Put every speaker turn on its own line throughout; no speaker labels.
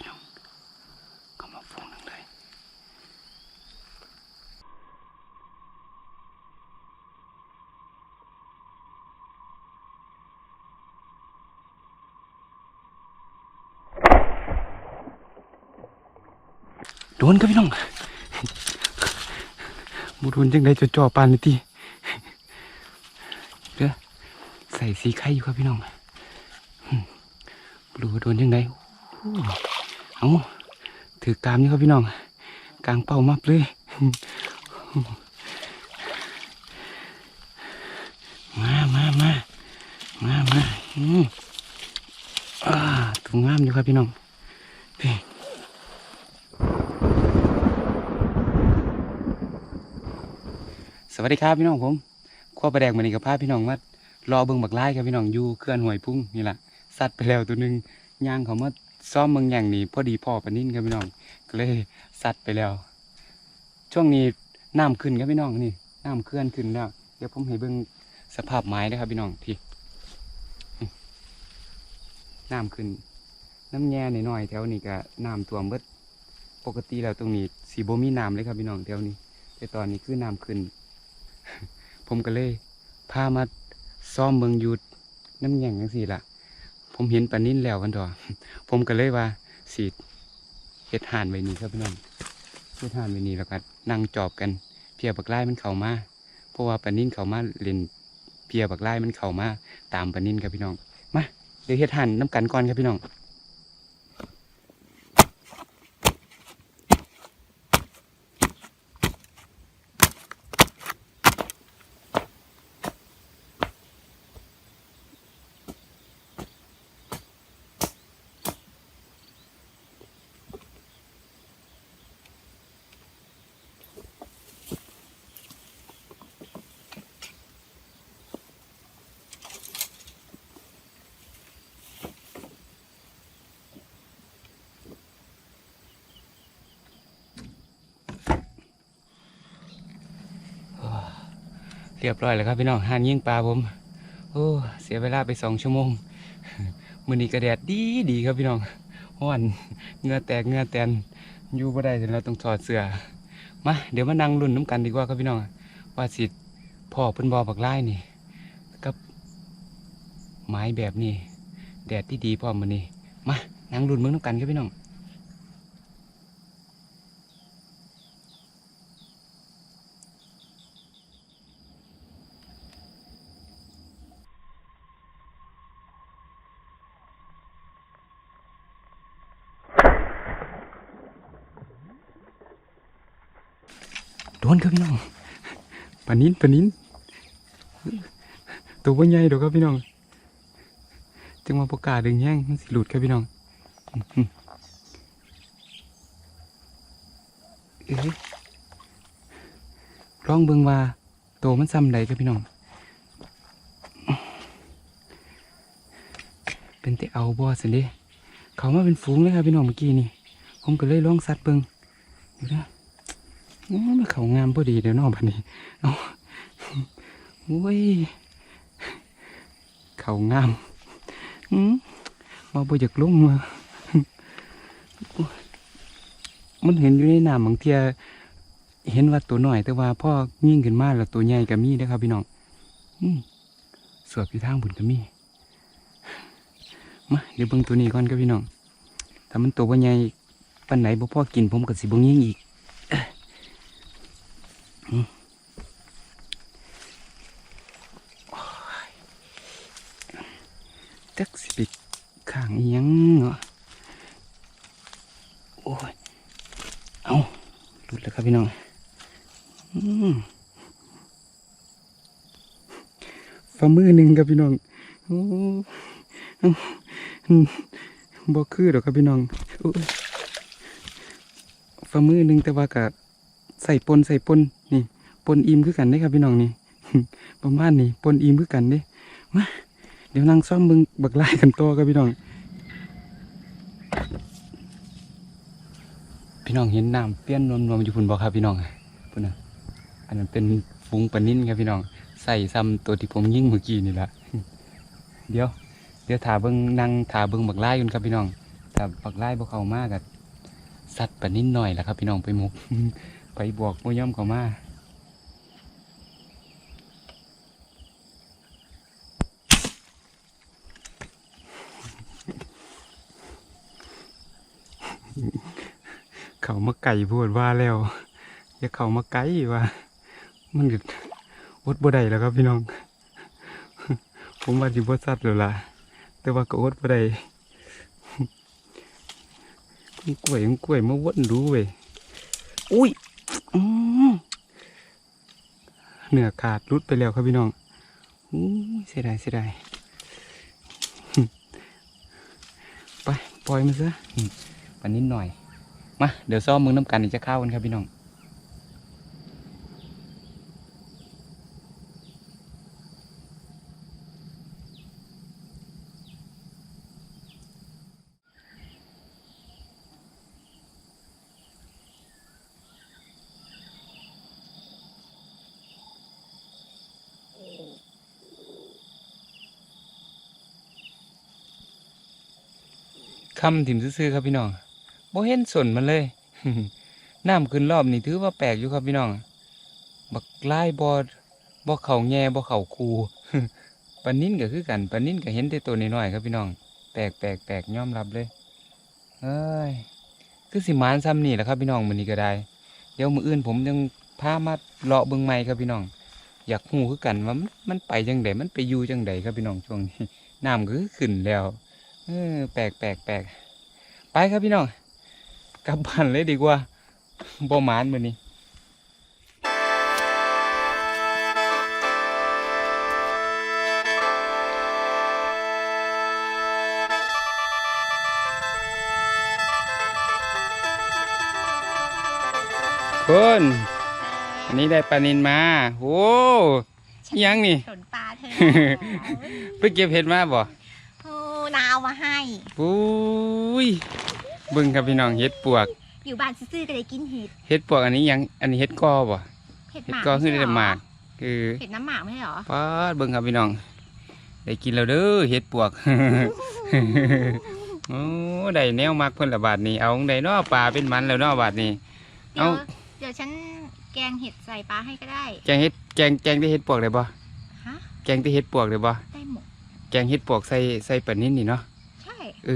พี่น้องเข้ามาฟูงหนึงเลยโดนครับพี่น้องบูโดนจังไดจะจ่อปานนี่ตีเด้อใส่สีไข่อยู่ครับพี่น้องอืมบรู้ว่าโดนยังไงอู้ เอาถือกามนี่ครับพี่น้องกลางเป้ามับเลยมามามามามาอืมอ่าถุงงามอยู่ครับพี่น้องพี่สวัสดีครับพี่น้องผมขั้วประแดกมันนี่กับพาพี่น้องมารอเบิ่งบักไล่ครับพี่น้องอยู่เคลื่อนหวยพุ่งนี่แหละสัตว์ไปแล้วตัวหนึ่งย่างเขามา ซ้อมเมืองอย่างนี้พอดีพ่อปนนินครับพี่น้อง ก็เลยสัตว์ไปแล้ว ช่วงนี้น้ำขึ้นครับพี่น้องนี่น้ำเคลื่อนขึ้นแล้ว เดี๋ยวผมให้เบิ่งสภาพไม้นะครับพี่น้องพี่น้ำขึ้น น้ำแง่หน่อยๆแถวนี้ก็น้ำท่วมเบิดปกติแล้วตรงนี้สีโบมีน้ำเลยครับพี่น้องแถวนี้ แต่ตอนนี้คือน้ำขึ้น ผมก็เลยพามาซ้อมเมืองอยูดน้ำแง่งจังสี่ละ ผมเห็นปลานิ่นแล้วกันต่อผมก็เลยว่าสีเห็ดห่านไว้นี่ครับพี่น้องเห็ดห่านไว้นี่แล้วก็นั่งจอบกัน เพียบักไล่มันเข่ามาเพราะว่าปลานิ่นเข่ามาเล่นเพียบักไล่มันเข่ามาตามปลานิ่นครับพี่น้องมาเดี๋ยวเห็ดห่านน้ำกันก่อนครับพี่น้อง เรียบร้อยแล้วครับพี่น้องหานยิงปลาผมโอ้เสียเวลาไปสองชั่วโมงมือนี้กระแดดดีดีครับพี่น้องห้อนเงือแตกเงือแตนอยู่บ่ได้แต่เราต้องถอดเสื้อมาเดี๋ยวมานั่งรุ่นน้ำกันดีกว่าครับพี่น้องว่าสิพ่อเพิ่นบอบักไล่นี่กับไม้แบบนี้ แดดที่ดีพร้อมือนี้มานั่งรุ่นมืองน้ำกันครับพี่น้อง นครับพี่น้องปลานินปลานินตัวว่าใหญ่ดอกครับพี่น้องจึงมาประกาศดึงแย่งมันสิหลุดครับพี่น้องอื้อหือเอ้องเบิงว่าโตวมันซ้ำใดครับพี่น้อง เป็นแต่เอาบอสินเด้เขามาเป็นฝูงเลยครับพี่น้องเมื่อกี้นี่ ผมก็เลยลองซัดเบิ่งอยู่นะ มันเขางามพอดีเดี๋ยวเนอกบันนี้เอาโอ้ย เขางามอืมมาบ่อยากลงมันเห็นอยู่ในน้ำบางเทียเห็นว่าตัวหน่อย แต่ว่าพ่อยิ่งขึ้นมาแล้วตัวใหญ่ก็มีนะครับพี่น้องอืมสวบอยู่ทางบุญก็มีมาเดี๋ยวเบิ่งตัวนี้ก่อนครับพี่น้องถ้ามันตัวว่าใหญ่ปันไหนบ่พ่อกินผมก็สิบ่ยิงอีก จักสิไปข้างอิหยังเนาะโอ้ย เอาหลุดแล้วครับพี่น้อง อืมฝ่ามือหนึ่งครับพี่น้องโอ้เอาบ่คือหรอกครับพี่น้องฝ่ามือหนึ่งแต่ว่าก็ใส่ปนใส่ปนนี่ ปนอิ่มคือกันได้ครับพี่น้องนี่ ประมาณนี้ปนอิ่มคือกันเด้มา เดี๋ยวนั่งซ่อมมึงบักไล่กันตัวครับพี่น้อง พี่น้องเห็นน้ำเปี้ยนนวลๆอยู่พุ่นบ่ครับพี่น้องพุ่นนะอันนั้นเป็นฝูงปนิ่นครับพี่น้องใส่ซ้ำตัวที่ผมยิ่งเมื่อกี้นี่แหละเดี๋ยว เดี๋ยวถาเบิ้งนั่งถาเบิ้งบักไล่กันครับพี่น้องถกับปักไล่พวกเขามากกับสัตว์ปนิดหน่อยแหละครับ พี่น้องไปหมุกไปบวกโมย่อมเขามา เขามาไก่พูดว่าแล้ว อย่าเขามาไก่ว่า มันก็อดบ่ได้แล้วครับพี่น้อง ผมว่าจิบ่สัตว์แล้วล่ะ แต่ว่าก็อดบ่ได้กล้วยกล้วยมาวนดูเว้ยอุ้ยอืมเนื้อขาดรุดไปแล้วครับพี่น้องอู้เสียดายเสียดายไป ปล่อยมันซะอันนิดหน่อย มาเดี๋ยวซ้อมมึงน้ำกันอีกจะเข้ากันครับพี่น้องคำถิ่มซื่อๆครับพี่น้อง บ่เห็นสนมันเลยน้ำขึ้นรอบนี่ถือว่าแปลกอยู่ครับพี่น้อง บักลายบ่บ่เข่าแง่บ่เข่าคูปนนิ้นก็คือกันปนนิ้นก็เห็นแต่ตัวน้อยๆครับพี่น้อง แปลกแปลกแปลกยอมรับเลยเอ้ยคือสิมานซ้ำนี่แหละครับพี่น้องมื้อนี้ก็ได้ เดี๋ยวมืออื่นผมยังพามาเลาะเบิ่งใหม่ครับพี่น้อง อยากฮู้คือกันว่ามันมันไปจังไดมันไปอยู่จังไดครับพี่น้องช่วงนี้น้ำก็ขึ้นแล้วเออแปลกแปลกแปลกไปครับพี่น้อง กลับบ้านเลยดีกว่าบ่หมานมื้อนี้คุณอันนี้ได้ปลานินมาโอ้อิหยังนี่
สนปลาเธอ
ไปเก็บเห็ดมาบ่
โอ้นาวมาให้
ปุ้ยเบิ่งครับพี่น้องเห็ดปวก
อยู่บ้านซื่อๆก็ได้กินเห็ด
เห็ดปวกอันนี้หยังอันนี้เห็ดกอบ่
เห็ด
เห็
ห
ด
มาก
กอคือ
ไม่
ได้
ใช่
แต่
เหรอ
หมาก คือ
เห็ดน้ำหมากไม่ใช่เหรอ
ปาดเบิ่งครับพี่น้อง ได้กินแล้วเด้อเห็ดปวก โอ้ได้แนวมักเพิ่นละบาทนี้เอาได้เนาะปลาเป็นมันแล้วเนาะบาทนี้
เดี๋ยว
เอ้า
เดี๋ยวฉันแกงเห็ดใส่ปลาให้ก็ได้
แกงเห็ดแกงแกงได้เห็ดปวกได้บ่
ฮะ
แกงได้เห็ดปวกได้บ่
ได้หมด
แกงเห็ดปวกใส่ใส่ปลานิ่นนี่เนาะ
ใช่
เอ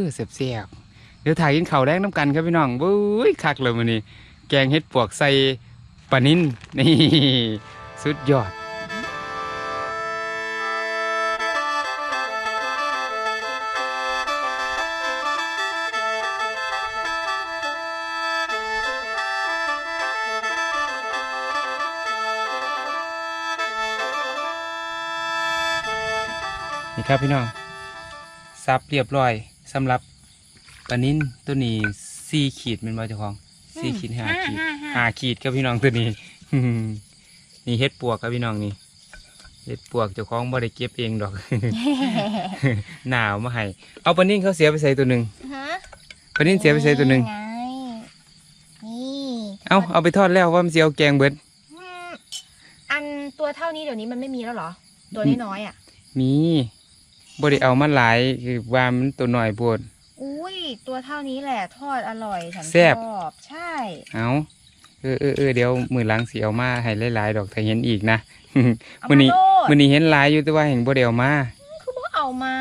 อเสียบๆ เดี๋ยวถ่ายกินข้าวแดงน้ำกันครับพี่น้องบุ้ยคักเลยมื้อนี้แกงเห็ดปวกใส่ปลานิ่นนี่สุดยอดนี่ครับพี่น้องซับเรียบร้อยสำหรับ ปลานิ้นตัวนี้สี่ขีดเป็นบ่เจ้าของสี่ขีดห้าขีด
ห้า
ห้าขีดครับพี่น้องตัวนี้ นี่เฮ็ดปวกครับพี่น้องนี่เฮ็ดปวกเจ้าของบ่ได้เก็บเองดอก หนาวมาให้เอาปลานิ้นเขาเสียไปใส่ตัวหนึ่ง
ฮะ
ปลานิ้นเสียไปใส่ตัวหนึ่ง
ไงนี่
เอาเอาไปทอดแล้วว่ามันสิเอาแกงเบิด
อืมอันตัวเท่านี้เดี๋ยวนี้มันไม่มีแล้วเหรอ ตัวน้อยๆอะ
มีบ่ได้เอามาหลายคือว่ามันตัวน้อยโพด
อุ้ยตัวเท่านี้แหละทอดอร่อยฉัน
แซ่บ
ชอบใช่
เอาเออเออเออเดี๋ยวมือหลังสิเอามาให้หลายๆดอกถ้าเห็นอีกนะ
เอา
มื้อ
มา
นี้
โลด
มื้อนี้เห็นหลายอยู่แต่ว่าแห่งบ่ได้เอามา
คือบ่เอามา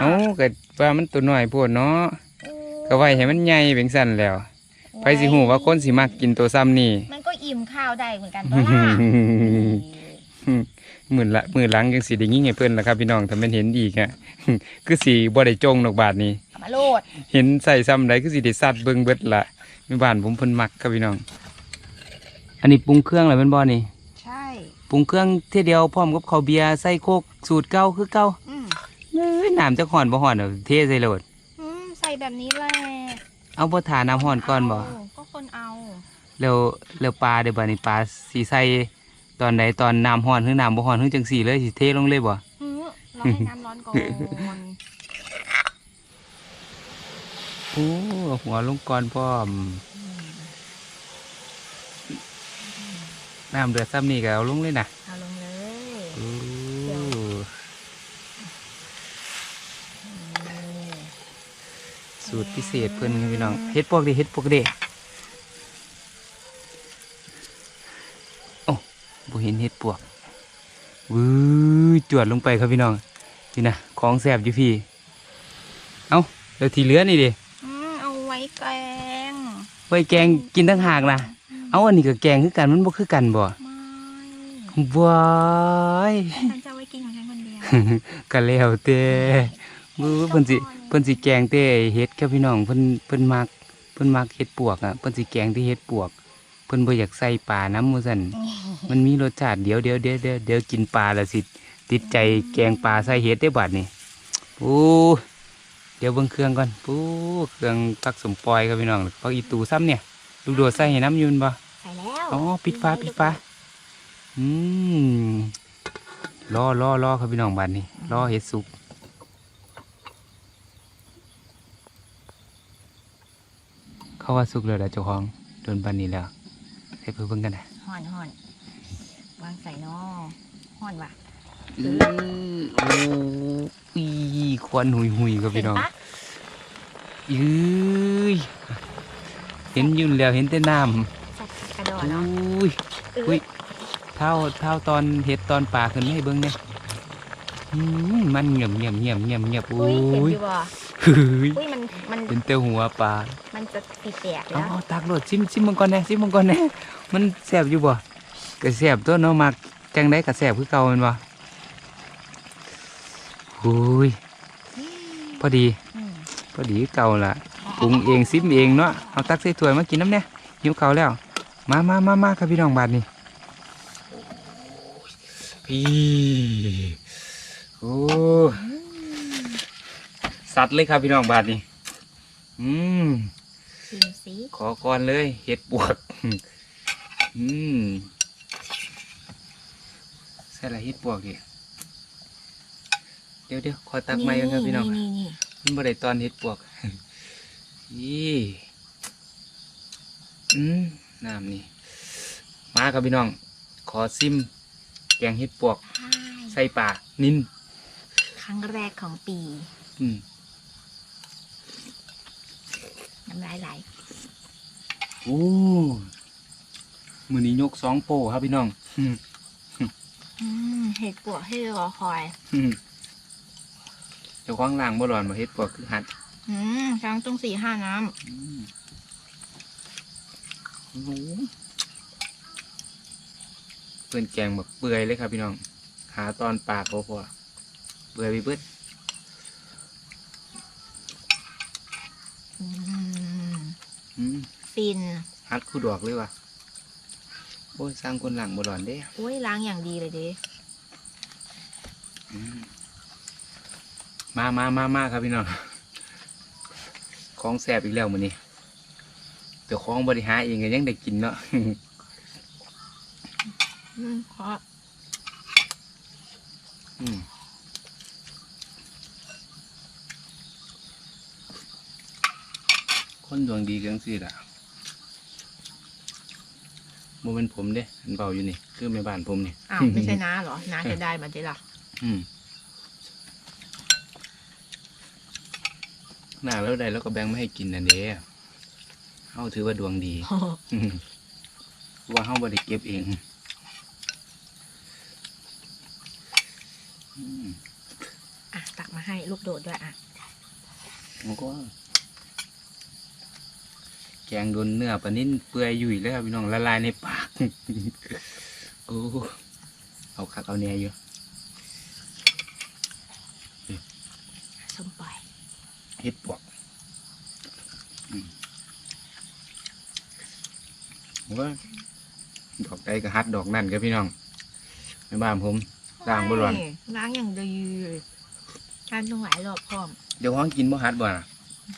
เอ้าก็ว่ามันตัวน้อยโพดเนาะ
โอ้
ก็ไว้ให้มันใหญ่เป็นสั่นแล้วไผสิฮู้ว่าคนสิมักกินตัวซ้ำนี่
มันก็อิ่มข้าวได้เหมือนกันตัวล่ะ
มื้อละมื้อหลังจังสิได้ยิงให้เพิ่นล่ะครับพี่น้องถ้าแม่นเห็นอีกอะ คือสิบ่ได้จงดอกบาดนี้
เอา มาโลด
เห็นใส่ซ้ำใดคือสิได้สัตว์เบิ่งเบิดละแม่บ้านผมเพิ่นมักครับพี่น้อง อันนี้ปรุงเครื่องแล้วแม่นบ่นี่
ใช่
ปรุงเครื่องเทีเดียวพร้อมกับข้าวเบียร์ใส่โคกสูตรเก่าคือเก่า
อืม
เอ้ยน้ำจะห่อนบ่ห่อนเอาเทใส่โหลด
อืมใส่แบบนี้แหละ
เอาบ่ทาน้ำห่อนก่อนบ่
เาก็คนเอา
แล้วแล้วปลาเดี๋ยวบัดนี้ปลาสิใส่ตอนใดตอนน้ำห่อนหรือน้ำบ่ห่อนหรือจังสี่เลยสิเทลงเลยบ่
อืมรอให้น้ำร้อนก่อน
โอ้หัวลงก่อนพร้อม น้ำเดือดซ้ำนี่ก็เอาลงเลยนะ
เอาลงเลย
โอ้
นี่
สูตรพิเศษเพิ่นครับพี่น้องเฮ็ดปวกดิเฮ็ดปวกดิโอ้บ่เห็นเฮ็ดปวกวื้อจวดลงไปครับพี่น้องนี่นะของแสบอยู่พี่ เอ้าแล้วที่เหลือนี่ดิ
อืมเอาไว้แกง
ไว้แกงกินตั้งหากนะเอ้าอันนี้ก็แกงคือกันมันบ่คือกันบ่
ไม่
ว้าย
ฉันจะเอาไว้กินของฉันคนเดียว
ก็แล้วแต่มือเพิ่นสิเพิ่นสิแกงแต่เฮ็ดครับพี่น้องเพิ่นเพิ่นมักเพิ่นมักเฮ็ดปวกอะเพิ่นสิแกงที่เฮ็ดปวก เพิ่นบ่อยากใส่ปลาน้ำว่าซั่นมันมีรสชาติเดี๋ยวเดี๋ยวเดี๋ยวเดี๋ยวเดี๋ยวกินปลาแล้วสิติดใจแกงปลาใส่เฮ็ดได้บัดนี่โอ้ เดี๋ยวเบิ่งเครื่องก่อนปูเครื่องผักสมปอยครับพี่น้องผักอีตูซ้ำเนี่ยลูกโดดใส่ให้น้ำอยืนบ่
ใส่แล้ว
อ๋อปิดฟ้าปิดฟ้าอืมรอรอรอครับพี่น้องบัดนี้รอเฮ็ดสุกเขาว่าสุกแล้วล่ะเจ้าของโดนปันนี้แล้วให้เพื่อเบิ่งกันนะ
ห่อนห่อนวางใส่นอห่อนว่ะ
อื้อโอ้อี ควันหุยหุยๆครับพี่น้อง
เห็ปะ
ยื้ยเห็นอยืนแล้วเห็นแต่น้
สัตว์กระโดำดเนาะ
อุ้ยอุ้ยเท่าเท่าตอนเห็ดตอนป่าขึ้นมาให้เบิ่งเนี่ยอืมมันเงียบเงียบเงียบเงียบเงียบโอ้
อุ้ยเห็น
ย
อยู่บ่
เฮ้ย
อุ้ยมันมัน
เป็นแต่หัวปลา
มันจะติดแตก
เอา
แล้ว
เอาตักโลดซิมซิมมังกรแหน่ซิมมังกรแหน่มันแสบอยู่บ่ก็แสบตัวเนาะมักจังได้ก็แสบคือเก่าแมันบ่โอ้ย พอดี
อืม
พอดีคือเก่าล่ะปรุงเองซิมเองเนาะเอาตักใส่ถ้วยมากินน้ำเนี่ยหิวข้าวแล้ว มามามามาครับพี่น้องบาดนี้พี่โอ้สัตว์เลยครับพี่น้องบาดนี้อืม
ชิมสิ
ขอก่อนเลยเห็ดปวกอืมใส่ละเห็ดปวกดิ เดี๋ยวเดี๋ยวขอตักไม้กันครับพี่น้อง
นี่นี่
มันบ่ได้ตอนเห็ดปวกยี่อืมน้ำนี่มาครับพี่น้อง ขอซิมแกงเห็ดปวก
ใช่
ใส่ปลานิน
ครั้งแรกของปี
อืม
น้ำลายไหล
โอ้มือนี้ยกสองโปครับพี่น้อง อืม
อืมเห็ดปวกให้รอคอย
อืม เจ้าของล่างบ่ร้อนบ่เห็ดปวกคือหัด
อืมช้างต้องสี่ห้าน้
อืมโอ้โหเพื่อนแกงแบบเปื่อยเลยครับพี่น้อง หาตอนปากเขาพอเปื่อยไปเบิดำ
อืม
อืม
ฟิน
ฮัดคู่ดอกเลยว่ะโอ้ยสร้างคนหลังบ่ร้อนเด้
อุ้ยล้างอย่างดีเลยดิ
อืม มามามามาครับพี่น้องของแสบอีกแล้วมื้อนี้เดี๋ยวของบริหารเองก็ยังได้กินเนาะ
อืมเพราะ
อืมคนดวงดีกังสิล่ะโมเป็นผมเด้อันเบาอยู่นี่ คือแม่บ้านผมนี่
อ้าว ไม่ใช่น้าเหรอ น้าจะได้มาดิล่ะ
อืม หน้าแล้วได้แล้วก็แบ่งไม่ให้กินน่ะเด้เฮาถือว่าดวงดีอืมว่าเฮาบ่ได้เก็บเองอืม
อะตักมาให้ลูกโดดด้วยอะ
มันก็แกงโดนเนื้อปลานิ่นเปื่อยยุ่ยเลยครับพี่น้องละลายในปากโอ้เอาคักเอาแน่อยู่
ส้มปล่อย
เฮ็ดปวกอืมว่าดอกใดก็ฮัดดอกนั่นครับพี่น้องในบ้านผมล้างบ่ร้อน
เฮ้ยล้างอย่างดีทานต้องหลายรอบพร้อม
เดี๋ยวห้องกินบ่ฮัดบ่น่ะ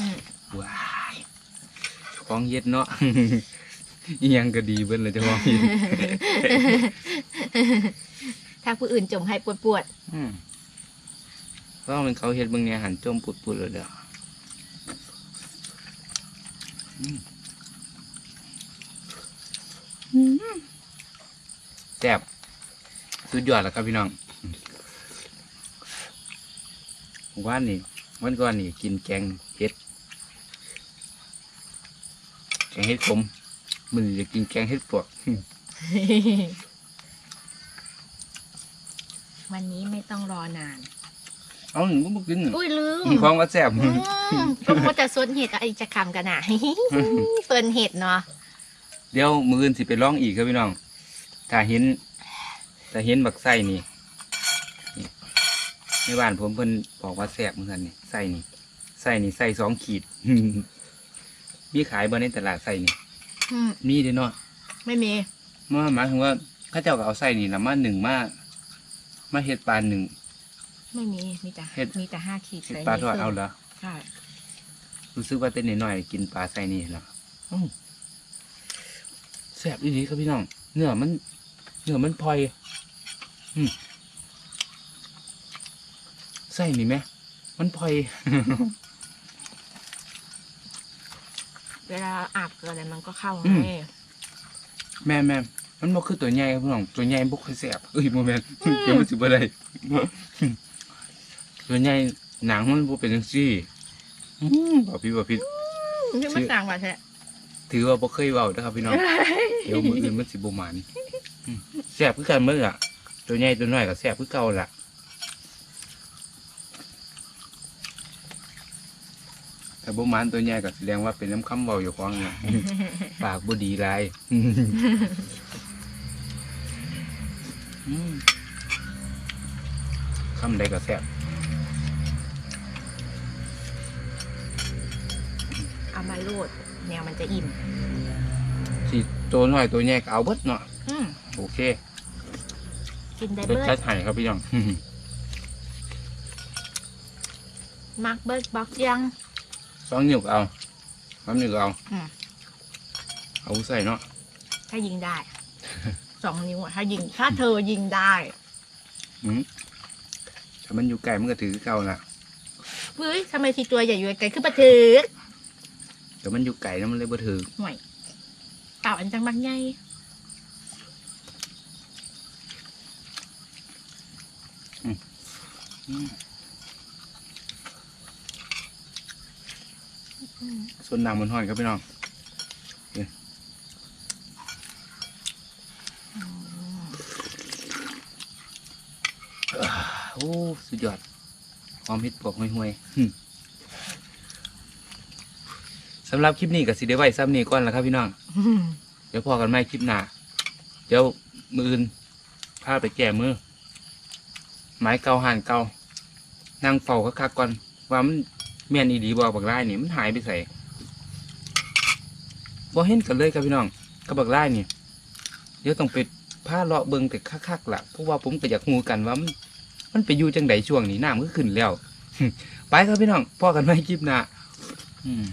อืม
ว้ายของเย็ดเนาะอิหยังก็ดีเบิ้นเลยเจ้าของเฮ็ด
ถ้าผู้อื่นจงให้ปวดปวด
อืมเพราะว่ามันเขาเฮ็ดเบางเนี่ยหันจมปุดๆเลยเด้ออืม แซ่บสุดยอดแล้วครับพี่น้องว่านนี่วันก่อนนี่กินแกงเห็ดแกงเห็ดขมมันจะกินแกงเห็ดปวก
วันนี้ไม่ต้องรอนาน
เอาหนึ่งก็กิน
อุ้ยลืม
มีความว่าแซ่บ
อืมก็ว่าจะซดเห็ดอะไรจะคำกันอะ เฟิร์นเห็ดเนาะ
เดี๋ยวมืออื่นสิไปลองอีกครับพี่น้อง ถ้าเห็น ถ้าเห็นบักไส้นี่นี่ในบ้านผมเพิ่นบอกว่าแซ่บเหมือนกันนี่ไส้นี่ไส้นี่ไส้สองขีด มีขายบ่ในตลาดไส้นี่
อืม
มีเด้อเนาะ
ไม่มี
มาหมายถึงว่าเข้าเจ้าก็เอาไส้นี่นะมาหนึ่งมามาเฮ็ดปลาหนึ่ง
ไม่มีมีแต่
เห็ด
มีแต่ห้าขีด
เฮ็ด
ใส่
ปลาทอด
ใน
เอา
ครื่ง
เหรอ
ใช่
รู้สึกว่าเต้นนิดหน่อยๆกินปลาไส้นี่แล้วอื้อแซ่บอีหลีครับพี่น้อง เนื้อมัน เนื้อมันพลอยอืมไส้นี่ไหมมันพลอย
เวลาอาบเกลืออะไรมันก็เข้า
อืม
ไง
แม่แม่มันบ่คือตัวใหญ่ครับพี่น้อง ตัวใหญ่บ่ค่อยแซ่บเอ้ยโมเมนต์เดี๋ยวมันสิบ่ได้ ตัวใหญ่หนังมันบ่เป็นจังซี่อืมบ่พี่บ่พี่
นี่มันต่างกันแท้
ถือว่าบ่เคยเว้าเด้อครับพี่น้องเดี๋ยวมื้ออื่นมันสิบ่หมานอืมแซ่บคือกันเบิ่อะ ตัวใหญ่ตัวน้อยก็แซ่บคือเก่าล่ะถ้าบ่หมานตัวใหญ่ก็แสดงว่าเป็นน้ำคำเว้าอยู่ของเนี่ยปากบ่ดีหลายอืมคำใดก็แซ่บ
รดแนวมันจะอิ่ม
สิตัวน้อยตัวใหญ่ก็เอาเบิดเนาะ
อืม
โอเค
กินได้เบิร์
ชา
ด
ติไทยครับพี่น้อง
มากเบิดบอกยัง
สองนิ้วก็เอาสามนิ้วก็เอา
อืม
เอาใส่เนาะ
ถ้ายิงได้ สองนิ้วอะถ้ายิง ถ้าเธอยิงได้
มถ้ามันอยู่ไกลมันก็ถือเก่าล่ะ
เฮ้ยทำไมทีตัวใหญ่อยู่ไกลขึ้นมาถือ
แต่มันอยู่ไกลแล้วมันเลยบ่ถือ
ห่วยเต่าอันจังบางใหญ่
อืมส่วนน้ำมันห้อนครับพี่น้องนี่อ่าโอ้ สุดยอดหอมเห็ดปวกห่วยๆหึ สำหรับคลิปนี้ก็สิได้ไว้ซ้ำนี้ก่อนละครับพี่น้อง เดี๋ยวพอกันไม่คลิปหน้า เดี๋ยวมืออื่นพาไปแก้มือ ไม้เกาหันเกานั่งเฝ้าคักๆก่อน ว่ามันแม่นอีดีบอกบักไล่นี่มันหายไปใส่บ่เห็นกันเลยครับพี่น้องกับบักไล่นี่ เดี๋ยวต้องไปผ้าเลาะเบิงแต่คักๆล่ะเพราะว่าผมก็อยากงูกันว่ามันมันไปอยู่จังใดช่วงนี้น้ำก็ขึ้นแล้ว ไปครับพี่น้องพอกันไม่คลิปหน้าอืม